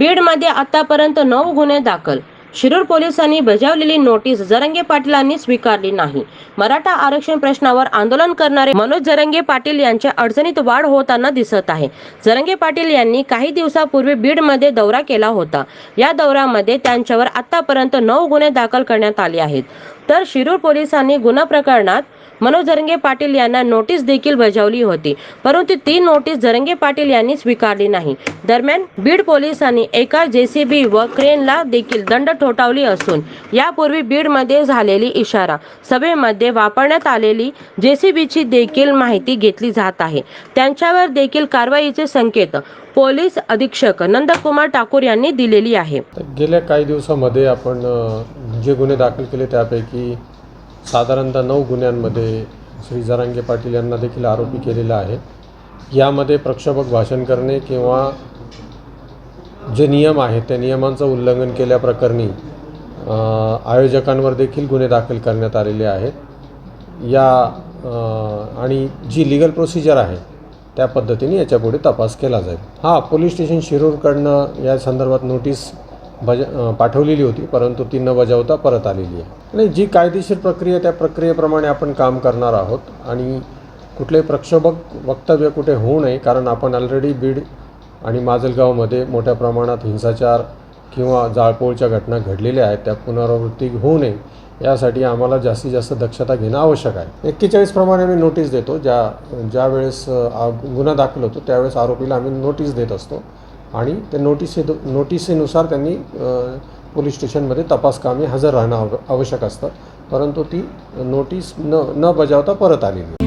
बीडमध्ये आतापर्यंत नऊ गुन्हे दाखल. शिरूर पोलिसांनी बजावलेली नोटीस जरंगे पाटलांनी स्वीकारली नाही. मराठा आरक्षण प्रश्नावर आंदोलन करणारे मनोज जरंगे पाटील यांच्या अडचणीत वाढ होताना दिसत आहे. जरंगे पाटील यांनी काही दिवसापूर्वी बीडमध्ये दौरा केला होता. या दौऱ्यामध्ये त्यांच्यावर आतापर्यंत नऊ गुन्हे दाखल करण्यात आले आहेत. तर शिरूर पोलिसांनी गुन्हा प्रकरणात मनोज जरंगे पाटील यांना नोटीस देखील बजावली होती. परंतु ती नोटीस जरंगे पाटील यांनी स्वीकारली नाही. दरम्यान बीड पोलिसांनी एका जेसीबी व क्रेनला देखील दंड ठोठावली असून यापूर्वी बीडमध्ये झालेली इशारा सभेमध्ये वापरण्यात आलेली जेसीबीची देखील माहिती घेतली जात आहे. त्यांच्यावर देखील कारवाईचे संकेत पोलीस अधीक्षक नंदकुमार ठाकूर यांनी दिलेली आहे. गेल्या काही दिवसामध्ये आपण जे गुन्हे दाखल केले त्यापैकी साधारणतः नऊ गुन्ह्यांमध्ये श्री जरांगे पाटील यांना देखील आरोपी केलेला आहे. यामध्ये प्रक्षोभक भाषण करणे किंवा जे नियम आहेत त्या नियमांचं उल्लंघन केल्याप्रकरणी आयोजकांवर देखील गुन्हे दाखल करण्यात आलेले आहेत. या आणि जी लिगल प्रोसिजर आहे त्या पद्धतीने याच्यापुढे तपास केला जाईल. हां पोलीस स्टेशन शिरूरकडनं या संदर्भात नोटीस बज पाठवलेली होती परंतु ती न बजावता परत आलेली आहे. आणि जी कायदेशीर प्रक्रिया त्या प्रक्रियेप्रमाणे आपण काम करणार आहोत आणि कुठले प्रक्षोभक वक्तव्य कुठे होऊ नये कारण आपण ऑलरेडी बीड आणि माजलगावमध्ये मोठ्या प्रमाणात हिंसाचार किंवा जाळपोळच्या घटना घडलेल्या आहेत त्या पुनरावृत्ती होऊ नये यासाठी आम्हाला जास्तीत जास्त दक्षता घेणं आवश्यक आहे. एक्केचाळीस प्रमाणे आम्ही नोटीस देतो ज्या ज्यावेळेस गुन्हा दाखल होतो त्यावेळेस आरोपीला आम्ही नोटीस देत असतो. आणि त्या नोटिसे नोटिसेनुसार त्यांनी पोलीस स्टेशनमध्ये तपास कामी हजर राहणं आव आवश्यक असतं. परंतु ती नोटीस न न बजावता परत आलेली